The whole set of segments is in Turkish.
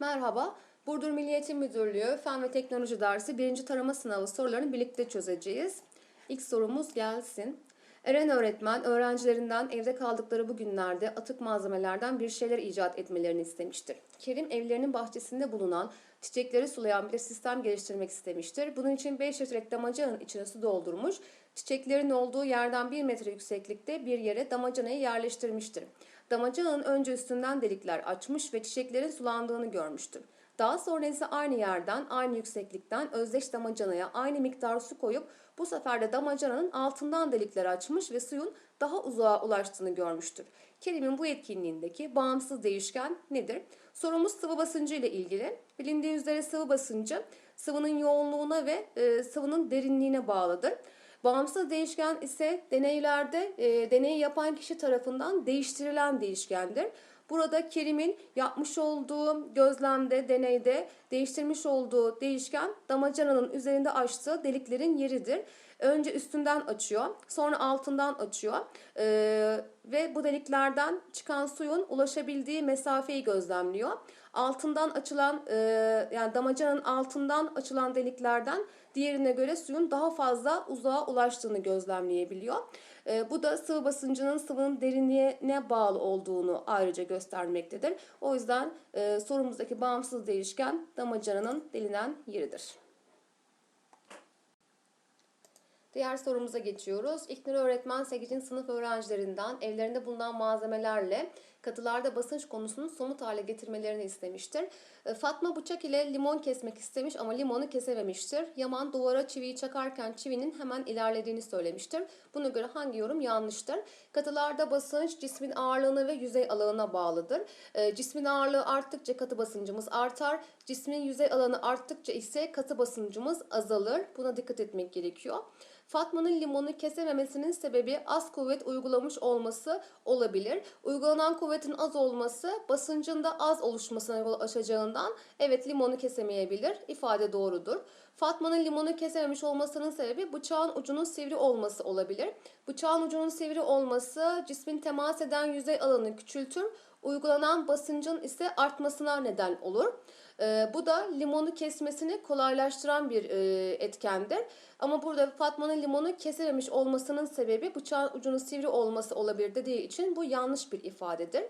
Merhaba, Burdur Milli Eğitim Müdürlüğü Fen ve Teknoloji dersi 1. tarama sınavı sorularını birlikte çözeceğiz. İlk sorumuz gelsin. Eren öğretmen öğrencilerinden evde kaldıkları bu günlerde atık malzemelerden bir şeyler icat etmelerini istemiştir. Kerim evlerinin bahçesinde bulunan çiçekleri sulayan bir sistem geliştirmek istemiştir. Bunun için 5 litrelik damacanın içine su doldurmuş, çiçeklerin olduğu yerden 1 metre yükseklikte bir yere damacanayı yerleştirmiştir. Damacanın önce üstünden delikler açmış ve çiçeklerin sulandığını görmüştür. Daha sonra ise aynı yerden, aynı yükseklikten özdeş damacanaya aynı miktar su koyup bu sefer de damacananın altından delikler açmış ve suyun daha uzağa ulaştığını görmüştür. Kerim'in bu etkinliğindeki bağımsız değişken nedir? Sorumuz sıvı basıncı ile ilgili. Bilindiği üzere sıvı basıncı sıvının yoğunluğuna ve e, sıvının derinliğine bağlıdır. Bağımsız değişken ise deneylerde e, deneyi yapan kişi tarafından değiştirilen değişkendir. Burada Kerim'in yapmış olduğu gözlemde, deneyde değiştirmiş olduğu değişken damacananın üzerinde açtığı deliklerin yeridir. Önce üstünden açıyor, sonra altından açıyor Ee, ve bu deliklerden çıkan suyun ulaşabildiği mesafeyi gözlemliyor. Altından açılan e, yani damacananın altından açılan deliklerden diğerine göre suyun daha fazla uzağa ulaştığını gözlemleyebiliyor. E, bu da sıvı basıncının sıvının derinliğine bağlı olduğunu ayrıca göstermektedir. O yüzden e, sorumuzdaki bağımsız değişken damacananın delinen yeridir. Diğer sorumuza geçiyoruz. İlknur öğretmen 8. sınıf öğrencilerinden evlerinde bulunan malzemelerle katılarda basınç konusunu somut hale getirmelerini istemiştir. E, Fatma bıçak ile limon kesmek istemiş ama limonu kesememiştir. Yaman duvara çiviyi çakarken çivinin hemen ilerlediğini söylemiştir. Buna göre hangi yorum yanlıştır? Katılarda basınç cismin ağırlığına ve yüzey alanına bağlıdır. E, Cismin ağırlığı arttıkça katı basıncımız artar. Cismin yüzey alanı arttıkça ise katı basıncımız azalır. Buna dikkat etmek gerekiyor. Fatma'nın limonu kesememesinin sebebi az kuvvet uygulamış olması olabilir. Uygulanan kuvvetin az olması basıncın da az oluşmasına yol açacağından evet limonu kesemeyebilir. İfade doğrudur. Fatma'nın limonu kesememiş olmasının sebebi bıçağın ucunun sivri olması olabilir. Bıçağın ucunun sivri olması cismin temas eden yüzey alanını küçültür. Uygulanan basıncın ise artmasına neden olur. Ee, bu da limonu kesmesini kolaylaştıran bir e, etkendir. Ama burada Fatma'nın limonu kesememiş olmasının sebebi bıçağın ucunun sivri olması olabilir dediği için bu yanlış bir ifadedir.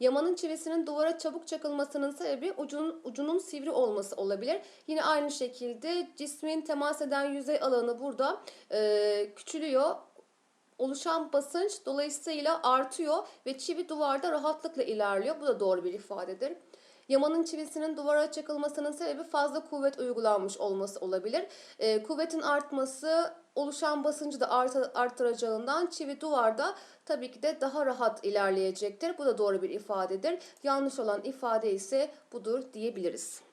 Yamanın çivisinin duvara çabuk çakılmasının sebebi ucunun, ucunun sivri olması olabilir. Yine aynı şekilde cismin temas eden yüzey alanı burada e, küçülüyor oluşan basınç dolayısıyla artıyor ve çivi duvarda rahatlıkla ilerliyor. Bu da doğru bir ifadedir. Yamanın çivisinin duvara çakılmasının sebebi fazla kuvvet uygulanmış olması olabilir. E, kuvvetin artması oluşan basıncı da art arttıracağından çivi duvarda tabii ki de daha rahat ilerleyecektir. Bu da doğru bir ifadedir. Yanlış olan ifade ise budur diyebiliriz.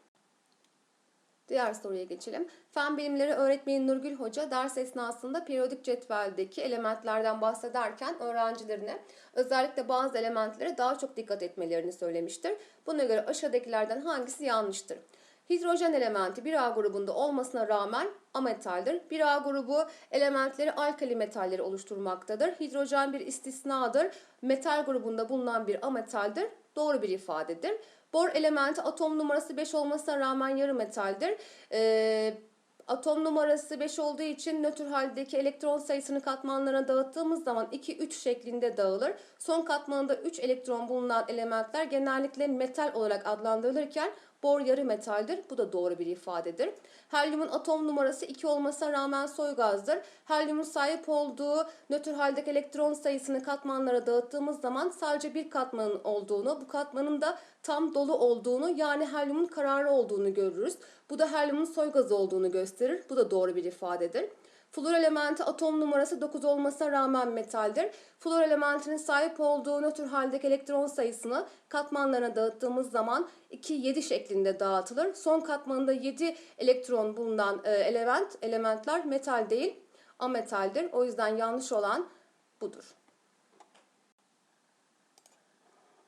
Diğer soruya geçelim. Fen bilimleri öğretmeni Nurgül Hoca ders esnasında periyodik cetveldeki elementlerden bahsederken öğrencilerine özellikle bazı elementlere daha çok dikkat etmelerini söylemiştir. Buna göre aşağıdakilerden hangisi yanlıştır? Hidrojen elementi 1A grubunda olmasına rağmen ametaldir. 1A grubu elementleri alkali metalleri oluşturmaktadır. Hidrojen bir istisnadır. Metal grubunda bulunan bir ametaldir. Doğru bir ifadedir. Bor elementi atom numarası 5 olmasına rağmen yarı metaldir. Ee, atom numarası 5 olduğu için nötr haldeki elektron sayısını katmanlarına dağıttığımız zaman 2-3 şeklinde dağılır. Son katmanında 3 elektron bulunan elementler genellikle metal olarak adlandırılırken bor yarı metaldir. Bu da doğru bir ifadedir. Helyumun atom numarası 2 olmasına rağmen soy gazdır. Helyumun sahip olduğu nötr haldeki elektron sayısını katmanlara dağıttığımız zaman sadece bir katmanın olduğunu, bu katmanın da tam dolu olduğunu yani helyumun kararlı olduğunu görürüz. Bu da helyumun soy gazı olduğunu gösterir. Bu da doğru bir ifadedir. Flor elementi atom numarası 9 olmasına rağmen metaldir. Flor elementinin sahip olduğu nötr haldeki elektron sayısını katmanlarına dağıttığımız zaman 2-7 şeklinde dağıtılır. Son katmanında 7 elektron bulunan e, element elementler metal değil ametaldir. O yüzden yanlış olan budur.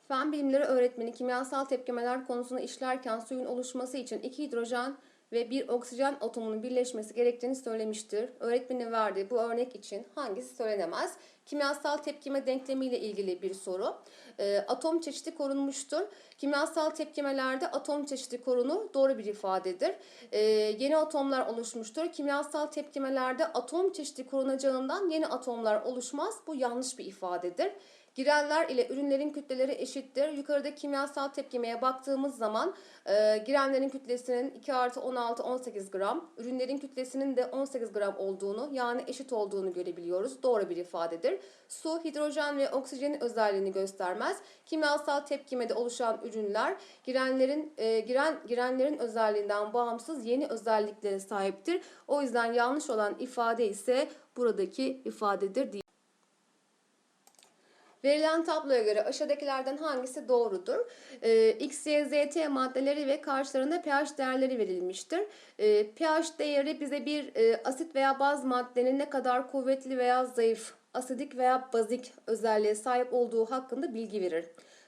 Fen bilimleri öğretmeni kimyasal tepkimeler konusunu işlerken suyun oluşması için iki hidrojen ve bir oksijen atomunun birleşmesi gerektiğini söylemiştir. Öğretmenin verdiği bu örnek için hangisi söylenemez? Kimyasal tepkime denklemi ile ilgili bir soru. E, atom çeşidi korunmuştur. Kimyasal tepkimelerde atom çeşidi korunur. Doğru bir ifadedir. E, yeni atomlar oluşmuştur. Kimyasal tepkimelerde atom çeşidi korunacağından yeni atomlar oluşmaz. Bu yanlış bir ifadedir. Girenler ile ürünlerin kütleleri eşittir. Yukarıda kimyasal tepkimeye baktığımız zaman e, girenlerin kütlesinin 2 artı 16 18 gram, ürünlerin kütlesinin de 18 gram olduğunu yani eşit olduğunu görebiliyoruz. Doğru bir ifadedir. Su, hidrojen ve oksijenin özelliğini göstermez. Kimyasal tepkimede oluşan ürünler girenlerin e, giren girenlerin özelliğinden bağımsız yeni özelliklere sahiptir. O yüzden yanlış olan ifade ise buradaki ifadedir diye. Verilen tabloya göre aşağıdakilerden hangisi doğrudur? Ee, X, Y, Z, T maddeleri ve karşılarında pH değerleri verilmiştir. Ee, pH değeri bize bir e, asit veya baz maddenin ne kadar kuvvetli veya zayıf, asidik veya bazik özelliğe sahip olduğu hakkında bilgi verir.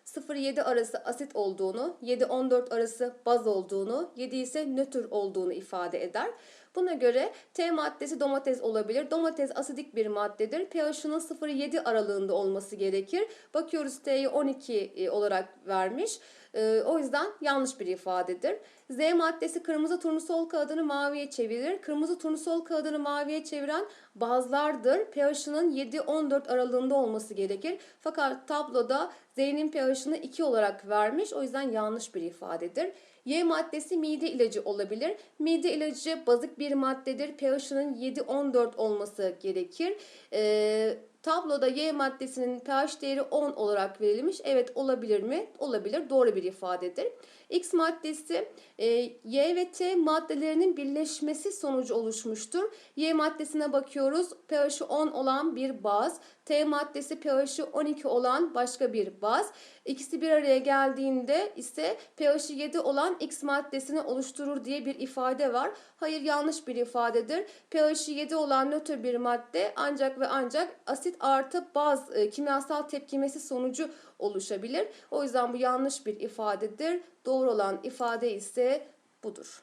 0-7 arası asit olduğunu, 7-14 arası baz olduğunu, 7 ise nötr olduğunu ifade eder. Buna göre T maddesi domates olabilir. Domates asidik bir maddedir. pH'ının 0-7 aralığında olması gerekir. Bakıyoruz T'yi 12 e, olarak vermiş. E, o yüzden yanlış bir ifadedir. Z maddesi kırmızı turnusol kağıdını maviye çevirir. Kırmızı turnusol kağıdını maviye çeviren bazlardır. pH'ının 7-14 aralığında olması gerekir. Fakat tabloda Z'nin pH'ını 2 olarak vermiş. O yüzden yanlış bir ifadedir. Y maddesi mide ilacı olabilir. Mide ilacı bazik bir maddedir. pH'ının 7-14 olması gerekir. Ee, tabloda Y maddesinin pH değeri 10 olarak verilmiş. Evet olabilir mi? Olabilir. Doğru bir ifadedir. X maddesi e, Y ve T maddelerinin birleşmesi sonucu oluşmuştur. Y maddesine bakıyoruz. pH'i 10 olan bir baz. T maddesi pH'i 12 olan başka bir baz. İkisi bir araya geldiğinde ise pH'i 7 olan X maddesini oluşturur diye bir ifade var. Hayır yanlış bir ifadedir. pH'i 7 olan nötr bir madde ancak ve ancak asit artı baz e, kimyasal tepkimesi sonucu oluşabilir. O yüzden bu yanlış bir ifadedir. Doğru olan ifade ise budur.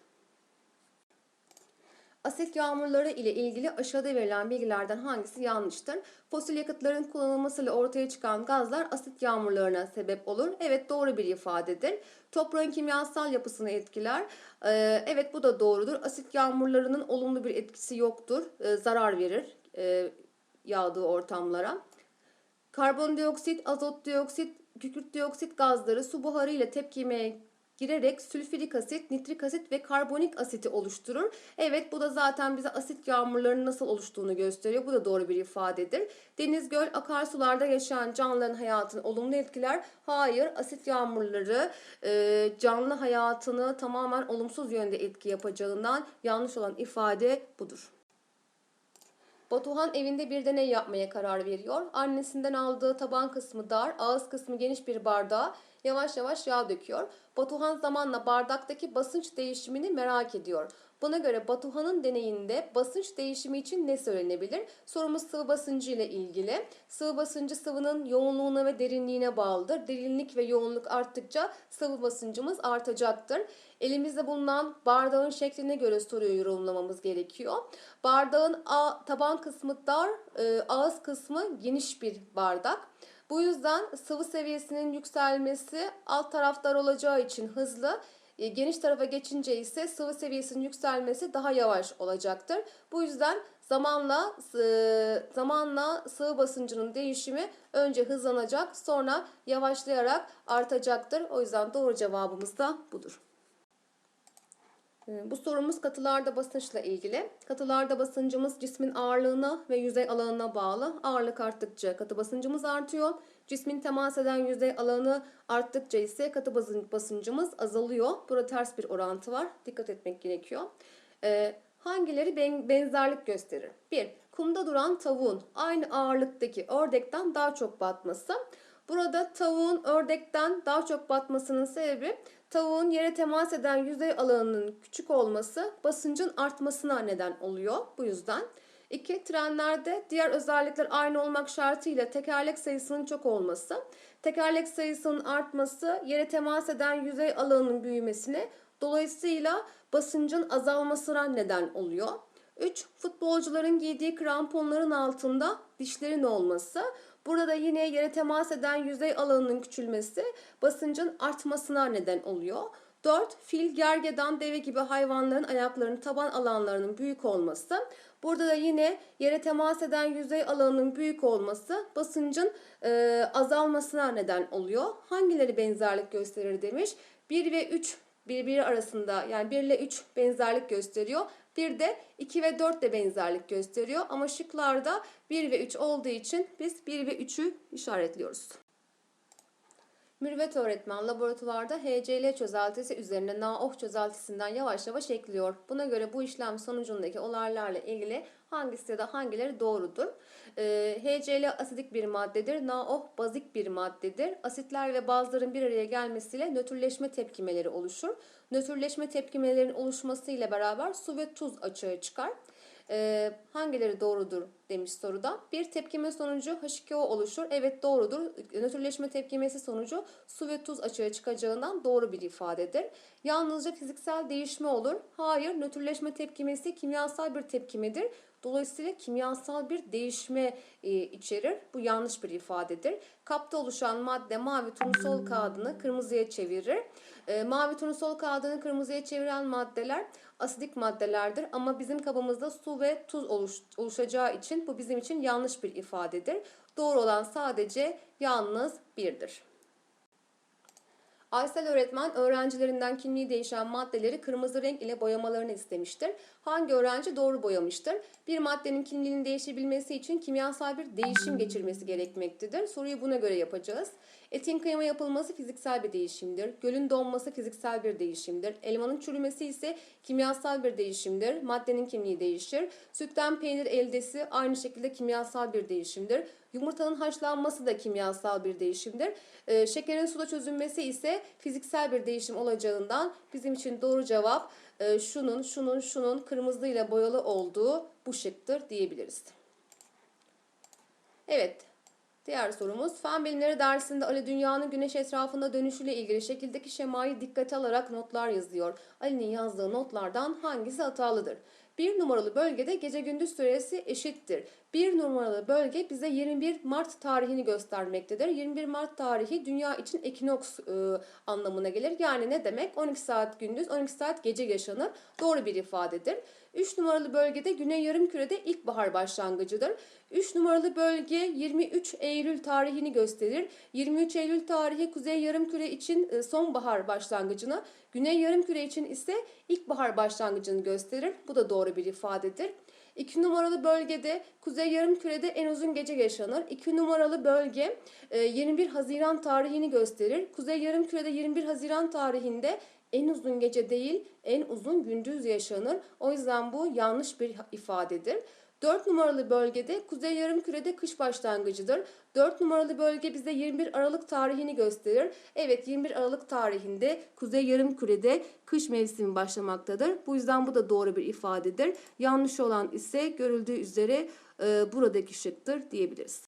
Asit yağmurları ile ilgili aşağıda verilen bilgilerden hangisi yanlıştır? Fosil yakıtların kullanılmasıyla ortaya çıkan gazlar asit yağmurlarına sebep olur. Evet doğru bir ifadedir. Toprağın kimyasal yapısını etkiler. Ee, evet bu da doğrudur. Asit yağmurlarının olumlu bir etkisi yoktur. Ee, zarar verir e, yağdığı ortamlara. Karbondioksit, azot dioksit, kükürt dioksit gazları su buharı ile tepkimeye girerek sülfürik asit, nitrik asit ve karbonik asiti oluşturur. Evet bu da zaten bize asit yağmurlarının nasıl oluştuğunu gösteriyor. Bu da doğru bir ifadedir. Deniz, göl, akarsularda yaşayan canlıların hayatını olumlu etkiler. Hayır asit yağmurları e, canlı hayatını tamamen olumsuz yönde etki yapacağından yanlış olan ifade budur. Batuhan evinde bir deney yapmaya karar veriyor. Annesinden aldığı taban kısmı dar, ağız kısmı geniş bir bardağa yavaş yavaş yağ döküyor. Batuhan zamanla bardaktaki basınç değişimini merak ediyor. Buna göre Batuhan'ın deneyinde basınç değişimi için ne söylenebilir? Sorumuz sıvı basıncı ile ilgili. Sıvı basıncı sıvının yoğunluğuna ve derinliğine bağlıdır. Derinlik ve yoğunluk arttıkça sıvı basıncımız artacaktır. Elimizde bulunan bardağın şekline göre soruyu yorumlamamız gerekiyor. Bardağın taban kısmı dar, e, ağız kısmı geniş bir bardak. Bu yüzden sıvı seviyesinin yükselmesi alt taraftar olacağı için hızlı, e, geniş tarafa geçince ise sıvı seviyesinin yükselmesi daha yavaş olacaktır. Bu yüzden zamanla zamanla sıvı basıncının değişimi önce hızlanacak, sonra yavaşlayarak artacaktır. O yüzden doğru cevabımız da budur. Bu sorumuz katılarda basınçla ilgili. Katılarda basıncımız cismin ağırlığına ve yüzey alanına bağlı. Ağırlık arttıkça katı basıncımız artıyor. Cismin temas eden yüzey alanı arttıkça ise katı basıncımız azalıyor. Burada ters bir orantı var. Dikkat etmek gerekiyor. Ee, hangileri benzerlik gösterir? 1. Kumda duran tavuğun aynı ağırlıktaki ördekten daha çok batması. Burada tavuğun ördekten daha çok batmasının sebebi tavuğun yere temas eden yüzey alanının küçük olması basıncın artmasına neden oluyor. Bu yüzden. 2. Trenlerde diğer özellikler aynı olmak şartıyla tekerlek sayısının çok olması. Tekerlek sayısının artması yere temas eden yüzey alanının büyümesine dolayısıyla basıncın azalmasına neden oluyor. 3. Futbolcuların giydiği kramponların altında dişlerin olması. Burada da yine yere temas eden yüzey alanının küçülmesi basıncın artmasına neden oluyor. 4. Fil, gergedan, deve gibi hayvanların ayaklarının taban alanlarının büyük olması. Burada da yine yere temas eden yüzey alanının büyük olması basıncın e, azalmasına neden oluyor. Hangileri benzerlik gösterir demiş. 1 ve 3 birbiri arasında yani 1 ile 3 benzerlik gösteriyor. Bir de 2 ve 4 de benzerlik gösteriyor. Ama şıklarda 1 ve 3 olduğu için biz 1 ve 3'ü işaretliyoruz. Mürvet öğretmen laboratuvarda HCl çözeltisi üzerine NaOH çözeltisinden yavaş yavaş ekliyor. Buna göre bu işlem sonucundaki olaylarla ilgili hangisi ya da hangileri doğrudur? Ee, HCl asidik bir maddedir. NaOH bazik bir maddedir. Asitler ve bazların bir araya gelmesiyle nötrleşme tepkimeleri oluşur. Nötrleşme tepkimelerin oluşmasıyla beraber su ve tuz açığa çıkar. Ee, hangileri doğrudur demiş soruda. Bir tepkime sonucu H2O oluşur. Evet doğrudur. Nötrleşme tepkimesi sonucu su ve tuz açığa çıkacağından doğru bir ifadedir. Yalnızca fiziksel değişme olur. Hayır, nötrleşme tepkimesi kimyasal bir tepkimedir. Dolayısıyla kimyasal bir değişme e, içerir. Bu yanlış bir ifadedir. Kapta oluşan madde mavi turnusol kağıdını kırmızıya çevirir. E, mavi turnusol kağıdını kırmızıya çeviren maddeler asidik maddelerdir ama bizim kabımızda su ve tuz oluş, oluşacağı için bu bizim için yanlış bir ifadedir. Doğru olan sadece yalnız birdir. Aysel öğretmen öğrencilerinden kimliği değişen maddeleri kırmızı renk ile boyamalarını istemiştir. Hangi öğrenci doğru boyamıştır? Bir maddenin kimliğinin değişebilmesi için kimyasal bir değişim geçirmesi gerekmektedir. Soruyu buna göre yapacağız. Etin kıyma yapılması fiziksel bir değişimdir. Gölün donması fiziksel bir değişimdir. Elmanın çürümesi ise kimyasal bir değişimdir. Maddenin kimliği değişir. Sütten peynir eldesi aynı şekilde kimyasal bir değişimdir. Yumurtanın haşlanması da kimyasal bir değişimdir. Ee, şekerin suda çözünmesi ise fiziksel bir değişim olacağından bizim için doğru cevap e, şunun, şunun, şunun kırmızıyla boyalı olduğu bu şıktır diyebiliriz. Evet, Diğer sorumuz fen bilimleri dersinde Ali dünyanın güneş etrafında dönüşüyle ilgili şekildeki şemayı dikkate alarak notlar yazıyor. Ali'nin yazdığı notlardan hangisi hatalıdır? Bir numaralı bölgede gece gündüz süresi eşittir. Bir numaralı bölge bize 21 Mart tarihini göstermektedir. 21 Mart tarihi dünya için ekinoks e, anlamına gelir. Yani ne demek? 12 saat gündüz, 12 saat gece yaşanır. Doğru bir ifadedir. 3 numaralı bölgede Güney Yarımküre'de ilkbahar başlangıcıdır. 3 numaralı bölge 23 Eylül tarihini gösterir. 23 Eylül tarihi Kuzey Yarımküre için e, sonbahar başlangıcını, Güney Yarımküre için ise ilkbahar başlangıcını gösterir. Bu da doğru bir ifadedir. 2 numaralı bölgede Kuzey Yarımküre'de en uzun gece yaşanır. 2 numaralı bölge 21 e, Haziran tarihini gösterir. Kuzey Yarımküre'de 21 Haziran tarihinde en uzun gece değil, en uzun gündüz yaşanır. O yüzden bu yanlış bir ifadedir. 4 numaralı bölgede Kuzey Yarımküre'de kış başlangıcıdır. 4 numaralı bölge bize 21 Aralık tarihini gösterir. Evet 21 Aralık tarihinde Kuzey Yarımküre'de kış mevsimi başlamaktadır. Bu yüzden bu da doğru bir ifadedir. Yanlış olan ise görüldüğü üzere e, buradaki şıktır diyebiliriz.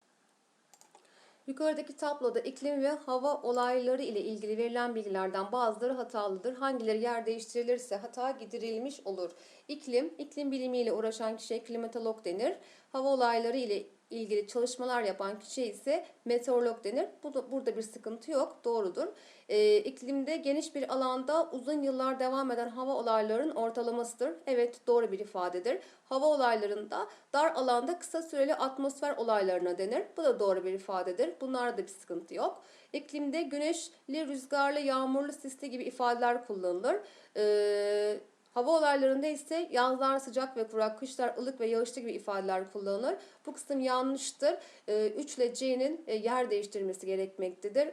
Yukarıdaki tabloda iklim ve hava olayları ile ilgili verilen bilgilerden bazıları hatalıdır. Hangileri yer değiştirilirse hata giderilmiş olur. İklim, iklim bilimiyle uğraşan kişiye klimatolog denir. Hava olayları ile ilgili çalışmalar yapan kişi ise meteorolog denir. Bu da, burada bir sıkıntı yok. Doğrudur. E, iklimde geniş bir alanda uzun yıllar devam eden hava olaylarının ortalamasıdır. Evet doğru bir ifadedir. Hava olaylarında dar alanda kısa süreli atmosfer olaylarına denir. Bu da doğru bir ifadedir. Bunlarda da bir sıkıntı yok. İklimde güneşli, rüzgarlı, yağmurlu, sisli gibi ifadeler kullanılır. Eee Hava olaylarında ise yazlar sıcak ve kurak, kışlar ılık ve yağışlı gibi ifadeler kullanılır. Bu kısım yanlıştır. 3 ee, ile C'nin e, yer değiştirmesi gerekmektedir.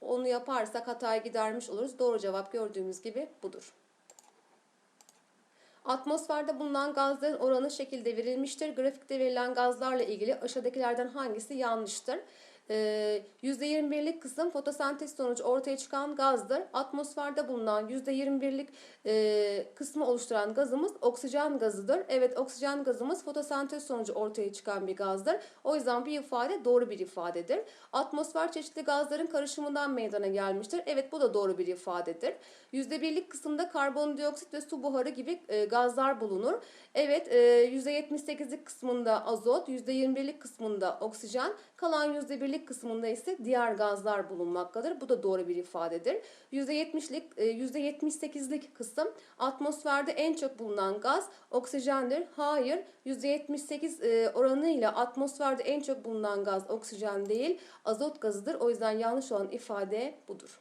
Onu yaparsak hatayı gidermiş oluruz. Doğru cevap gördüğümüz gibi budur. Atmosferde bulunan gazların oranı şekilde verilmiştir. Grafikte verilen gazlarla ilgili aşağıdakilerden hangisi yanlıştır? Ee, %21'lik kısım fotosentez sonucu ortaya çıkan gazdır. Atmosferde bulunan %21'lik e, kısmı oluşturan gazımız oksijen gazıdır. Evet oksijen gazımız fotosentez sonucu ortaya çıkan bir gazdır. O yüzden bir ifade doğru bir ifadedir. Atmosfer çeşitli gazların karışımından meydana gelmiştir. Evet bu da doğru bir ifadedir. %1'lik kısımda karbondioksit ve su buharı gibi e, gazlar bulunur. Evet e, %78'lik kısmında azot, %21'lik kısmında oksijen, kalan %1'lik kısmında ise diğer gazlar bulunmaktadır. Bu da doğru bir ifadedir. %70'lik e, %78'lik kısım atmosferde en çok bulunan gaz oksijendir. Hayır, %78 e, oranıyla atmosferde en çok bulunan gaz oksijen değil, azot gazıdır. O yüzden yanlış olan ifade budur.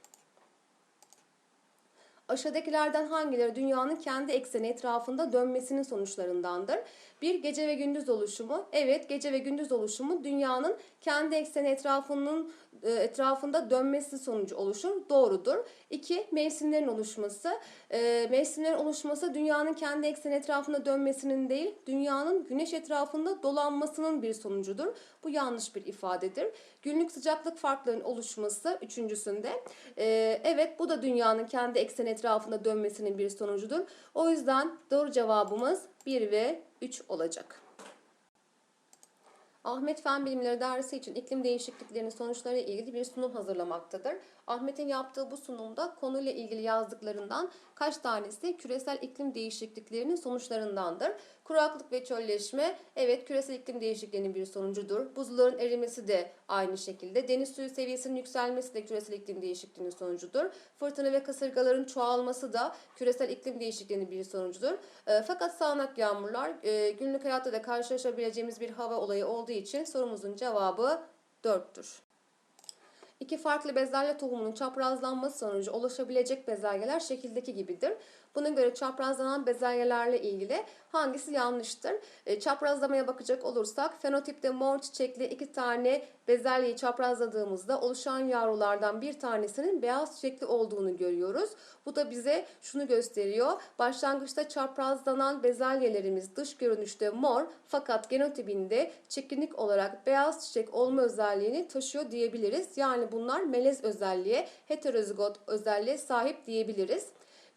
Aşağıdakilerden hangileri dünyanın kendi ekseni etrafında dönmesinin sonuçlarındandır? Bir gece ve gündüz oluşumu. Evet, gece ve gündüz oluşumu dünyanın kendi ekseni etrafının e, etrafında dönmesi sonucu oluşur. Doğrudur. İki, mevsimlerin oluşması. E, mevsimlerin oluşması dünyanın kendi ekseni etrafında dönmesinin değil, dünyanın güneş etrafında dolanmasının bir sonucudur. Bu yanlış bir ifadedir. Günlük sıcaklık farklarının oluşması üçüncüsünde. E, evet, bu da dünyanın kendi ekseni etrafında dönmesinin bir sonucudur. O yüzden doğru cevabımız 1 ve 3 olacak. Ahmet Fen Bilimleri dersi için iklim değişikliklerinin sonuçları ile ilgili bir sunum hazırlamaktadır. Ahmet'in yaptığı bu sunumda konuyla ilgili yazdıklarından kaç tanesi küresel iklim değişikliklerinin sonuçlarındandır. Kuraklık ve çölleşme evet küresel iklim değişikliğinin bir sonucudur. Buzulların erimesi de aynı şekilde. Deniz suyu seviyesinin yükselmesi de küresel iklim değişikliğinin sonucudur. Fırtına ve kasırgaların çoğalması da küresel iklim değişikliğinin bir sonucudur. E, fakat sağanak yağmurlar e, günlük hayatta da karşılaşabileceğimiz bir hava olayı olduğu için sorumuzun cevabı 4'tür. İki farklı bezelye tohumunun çaprazlanması sonucu oluşabilecek bezelyeler şekildeki gibidir. Buna göre çaprazlanan bezelyelerle ilgili hangisi yanlıştır? E, çaprazlamaya bakacak olursak fenotipte mor çiçekli iki tane bezelyeyi çaprazladığımızda oluşan yavrulardan bir tanesinin beyaz çiçekli olduğunu görüyoruz. Bu da bize şunu gösteriyor. Başlangıçta çaprazlanan bezelyelerimiz dış görünüşte mor fakat genotipinde çekinik olarak beyaz çiçek olma özelliğini taşıyor diyebiliriz. Yani bunlar melez özelliğe, heterozigot özelliğe sahip diyebiliriz.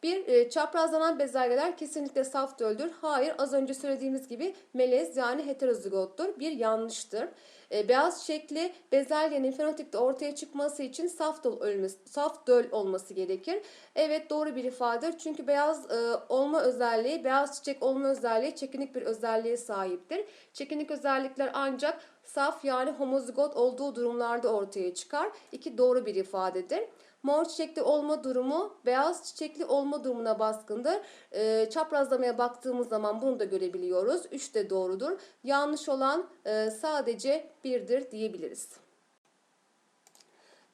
Bir e, çaprazlanan bezelyeler kesinlikle saf döldür. Hayır az önce söylediğimiz gibi melez yani heterozigottur. Bir yanlıştır. E, beyaz çiçekli bezelyenin fenotipte ortaya çıkması için saf döl, ölmesi, saf döl olması gerekir. Evet doğru bir ifadedir. Çünkü beyaz e, olma özelliği, beyaz çiçek olma özelliği çekinik bir özelliğe sahiptir. Çekinik özellikler ancak saf yani homozigot olduğu durumlarda ortaya çıkar. İki doğru bir ifadedir. Mor çiçekli olma durumu beyaz çiçekli olma durumuna baskındır. E, çaprazlamaya baktığımız zaman bunu da görebiliyoruz. 3 de doğrudur. Yanlış olan e, sadece 1'dir diyebiliriz.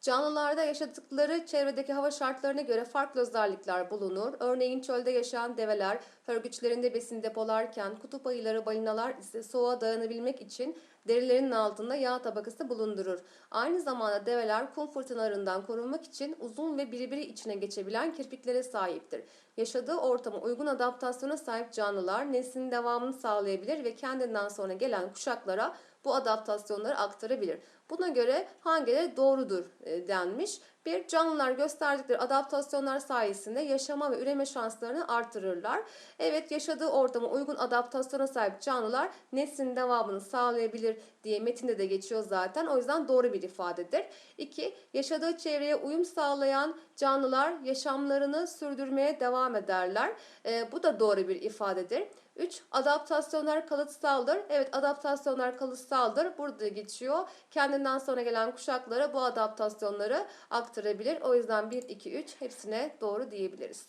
Canlılarda yaşadıkları çevredeki hava şartlarına göre farklı özellikler bulunur. Örneğin çölde yaşayan develer hörgüçlerinde besin depolarken kutup ayıları balinalar ise soğuğa dayanabilmek için derilerinin altında yağ tabakası bulundurur. Aynı zamanda develer kum fırtınalarından korunmak için uzun ve birbiri içine geçebilen kirpiklere sahiptir. Yaşadığı ortama uygun adaptasyona sahip canlılar neslinin devamını sağlayabilir ve kendinden sonra gelen kuşaklara bu adaptasyonları aktarabilir. Buna göre hangileri doğrudur e, denmiş. Bir, canlılar gösterdikleri adaptasyonlar sayesinde yaşama ve üreme şanslarını artırırlar. Evet, yaşadığı ortama uygun adaptasyona sahip canlılar neslin devamını sağlayabilir diye metinde de geçiyor zaten. O yüzden doğru bir ifadedir. İki, yaşadığı çevreye uyum sağlayan canlılar yaşamlarını sürdürmeye devam ederler. E, bu da doğru bir ifadedir. 3. Adaptasyonlar kalıtsaldır. Evet adaptasyonlar kalıtsaldır. Burada geçiyor. Kendinden sonra gelen kuşaklara bu adaptasyonları aktarabilir. O yüzden 1, 2, 3 hepsine doğru diyebiliriz.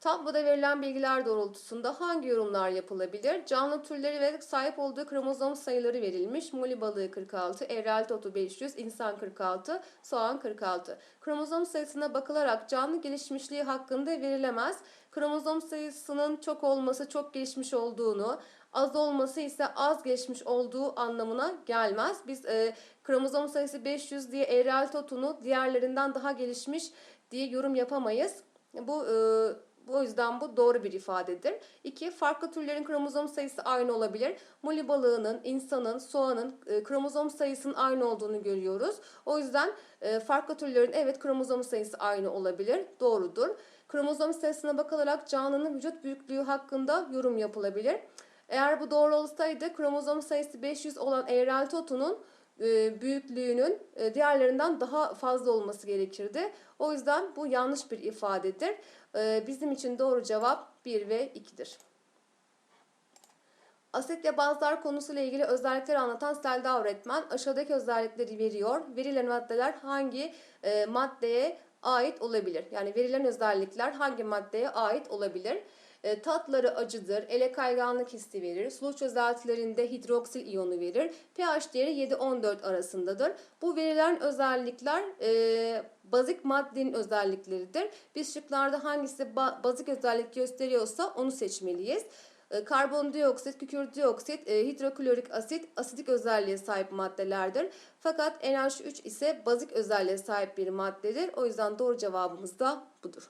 Tabloda verilen bilgiler doğrultusunda hangi yorumlar yapılabilir? Canlı türleri ve sahip olduğu kromozom sayıları verilmiş. Moli balığı 46, evrel totu 500, insan 46, soğan 46. Kromozom sayısına bakılarak canlı gelişmişliği hakkında verilemez. Kromozom sayısının çok olması çok gelişmiş olduğunu, az olması ise az gelişmiş olduğu anlamına gelmez. Biz e, kromozom sayısı 500 diye evrel totunu diğerlerinden daha gelişmiş diye yorum yapamayız. Bu e, O yüzden bu doğru bir ifadedir. 2. Farklı türlerin kromozom sayısı aynı olabilir. Moli balığının, insanın, soğanın e, kromozom sayısının aynı olduğunu görüyoruz. O yüzden e, farklı türlerin evet kromozom sayısı aynı olabilir. Doğrudur. Kromozom sayısına bakılarak canlının vücut büyüklüğü hakkında yorum yapılabilir. Eğer bu doğru olsaydı kromozom sayısı 500 olan eğrel totunun e, büyüklüğünün diğerlerinden daha fazla olması gerekirdi. O yüzden bu yanlış bir ifadedir. E, Bizim için doğru cevap 1 ve 2'dir. Asit ve bazlar konusuyla ilgili özellikleri anlatan Selda öğretmen aşağıdaki özellikleri veriyor. Verilen maddeler hangi e, maddeye ait olabilir? Yani verilen özellikler hangi maddeye ait olabilir? E, tatları acıdır, ele kayganlık hissi verir, sulu çözeltilerinde hidroksil iyonu verir, pH değeri 7-14 arasındadır. Bu verilen özellikler e, bazik maddenin özellikleridir. Biz şıklarda hangisi ba- bazik özellik gösteriyorsa onu seçmeliyiz. E, Karbondioksit, kükürt e, hidroklorik asit asidik özelliğe sahip maddelerdir. Fakat NH3 ise bazik özelliğe sahip bir maddedir. O yüzden doğru cevabımız da budur.